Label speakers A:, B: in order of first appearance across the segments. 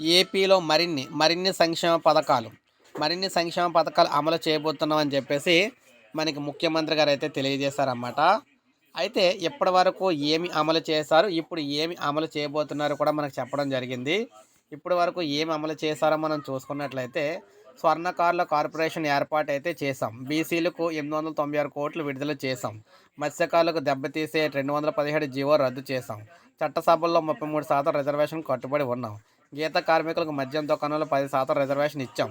A: ఏపీలో మరిన్ని మరిన్ని సంక్షేమ పథకాలు మరిన్ని సంక్షేమ పథకాలు అమలు చేయబోతున్నామని చెప్పేసి మనకి ముఖ్యమంత్రి గారు అయితే తెలియజేశారన్నమాట. అయితే ఇప్పటి వరకు ఏమి అమలు చేశారు ఇప్పుడు ఏమి అమలు చేయబోతున్నారు కూడా మనకు చెప్పడం జరిగింది. ఇప్పటి వరకు ఏమి అమలు చేశారో మనం చూసుకున్నట్లయితే స్వర్ణకారుల కార్పొరేషన్ ఏర్పాటు అయితే చేశాం. బీసీలకు ఎనిమిది వందల తొంభై ఆరు కోట్లు విడుదల చేశాం. మత్స్యకారులకు దెబ్బతీసే రెండు వందల పదిహేడు జీవో రద్దు చేశాం. చట్టసభల్లో ముప్పై మూడు శాతం రిజర్వేషన్ కట్టుబడి ఉన్నాం. గీత కార్మికులకు మద్యం దుకాణంలో పది శాతం రిజర్వేషన్ ఇచ్చాం.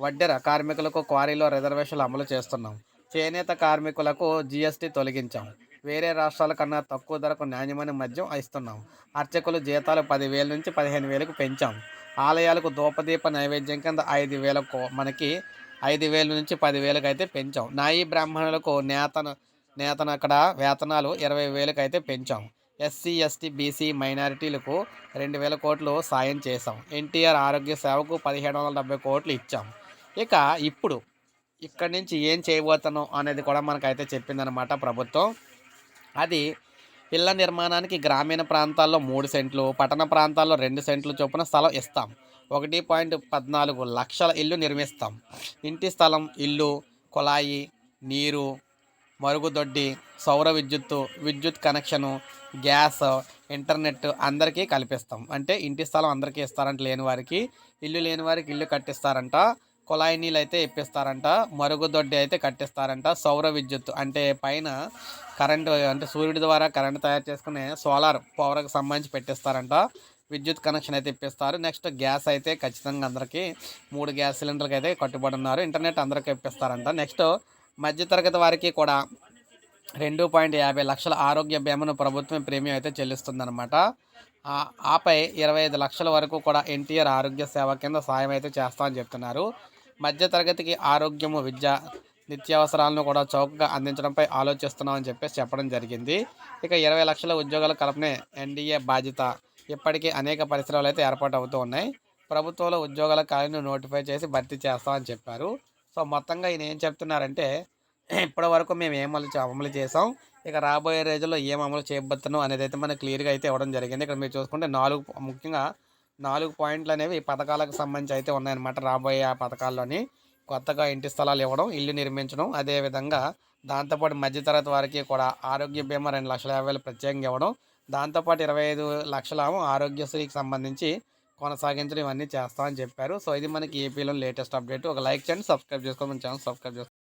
A: వడ్డెర కార్మికులకు క్వారీలో రిజర్వేషన్లు అమలు చేస్తున్నాం. చేనేత కార్మికులకు జీఎస్టీ తొలగించాం. వేరే రాష్ట్రాల కన్నా తక్కువ ధరకు నాణ్యమైన మద్యం ఇస్తున్నాం. అర్చకులు జీతాలు పదివేల నుంచి పదిహేను వేలకు పెంచాం. ఆలయాలకు దూపదీప నైవేద్యం కింద ఐదు వేలకు మనకి ఐదు వేల నుంచి పదివేలకు అయితే పెంచాం. నాయి బ్రాహ్మణులకు నేతన నేతన అక్కడ వేతనాలు ఇరవై వేలకు అయితే పెంచాం. ఎస్సీ ఎస్టీ బీసీ మైనారిటీలకు రెండు వేల కోట్లు సాయం చేశాం. ఎన్టీఆర్ ఆరోగ్య సేవకు పదిహేడు వందల డెబ్బై కోట్లు ఇచ్చాం. ఇక ఇప్పుడు ఇక్కడి నుంచి ఏం చేయబోతాను అనేది కూడా మనకైతే చెప్పిందనమాట ప్రభుత్వం. అది ఇళ్ళ నిర్మాణానికి గ్రామీణ ప్రాంతాల్లో మూడు సెంట్లు పట్టణ ప్రాంతాల్లో రెండు సెంట్లు చొప్పున స్థలం ఇస్తాం. ఒకటి పాయింట్ పద్నాలుగు లక్షల ఇల్లు నిర్మిస్తాం. ఇంటి స్థలం ఇల్లు కుళాయి నీరు మరుగుదొడ్డి సౌర విద్యుత్తు విద్యుత్ కనెక్షను గ్యాస్ ఇంటర్నెట్ అందరికీ కల్పిస్తాం. అంటే ఇంటి స్థలం అందరికీ ఇస్తారంట లేని వారికి. ఇల్లు లేని వారికి ఇల్లు కట్టిస్తారంట. కుళాయి నీళ్ళు అయితే ఇప్పిస్తారంట. మరుగుదొడ్డి అయితే కట్టిస్తారంట. సౌర విద్యుత్ అంటే పైన కరెంటు అంటే సూర్యుడి ద్వారా కరెంటు తయారు చేసుకునే సోలార్ పవర్కి సంబంధించి పెట్టిస్తారంట. విద్యుత్ కనెక్షన్ అయితే ఇప్పిస్తారు. నెక్స్ట్ గ్యాస్ అయితే ఖచ్చితంగా అందరికీ మూడు గ్యాస్ సిలిండర్కి అయితే కట్టుబడి ఉన్నారు. ఇంటర్నెట్ అందరికీ ఇప్పిస్తారంట. నెక్స్ట్ మధ్యతరగతి వారికి కూడా రెండు పాయింట్ యాభై లక్షల ఆరోగ్య బీమాను ప్రభుత్వం ప్రీమియం అయితే చెల్లిస్తుందన్నమాట. ఆపై ఇరవై ఐదు లక్షల వరకు కూడా ఎన్టీఆర్ ఆరోగ్య సేవ కింద సాయం అయితే చేస్తామని చెప్తున్నారు. మధ్యతరగతికి ఆరోగ్యము విద్య నిత్యావసరాలను కూడా చౌకగా అందించడంపై ఆలోచిస్తున్నామని చెప్పేసి చెప్పడం జరిగింది. ఇక ఇరవై లక్షల ఉద్యోగాల కల్పనే ఎన్డీఏ బాధ్యత. ఇప్పటికీ అనేక పరిశ్రమలు అయితే ఏర్పాటు అవుతూ ఉన్నాయి. ప్రభుత్వంలో ఉద్యోగాల ఖాళీని నోటిఫై చేసి భర్తీ చేస్తామని చెప్పారు. సో మొత్తంగా ఈయన ఏం చెప్తున్నారంటే ఇప్పటి వరకు మేము ఏం అమలు అమలు చేసాం. ఇక రాబోయే రోజుల్లో ఏం అమలు చేయబోతున్నాం అనేది అయితే మనకు క్లియర్గా అయితే ఇవ్వడం జరిగింది. ఇక్కడ మీరు చూసుకుంటే నాలుగు ముఖ్యంగా నాలుగు పాయింట్లు అనేవి పథకాలకు సంబంధించి అయితే ఉన్నాయన్నమాట రాబోయే ఆ పథకాల్లోని. కొత్తగా ఇంటి స్థలాలు ఇవ్వడం ఇల్లు నిర్మించడం అదేవిధంగా దాంతోపాటు మధ్యతరగతి వారికి కూడా ఆరోగ్య బీమా రెండు లక్షల యాభై వేలు ప్రత్యేకంగా ఇవ్వడం దాంతోపాటు ఇరవై ఐదు లక్షల ఆరోగ్యశ్రీకి సంబంధించి కొనసాగించడం ఇవన్నీ చేస్తామని చెప్పారు. సో ఇది మనకి ఏపీలో లేటెస్ట్ అప్డేట్. ఒక లైక్ చేయండి సబ్స్క్రైబ్ చేసుకోమని ఛానల్ సబ్స్క్రైబ్ చేసుకోండి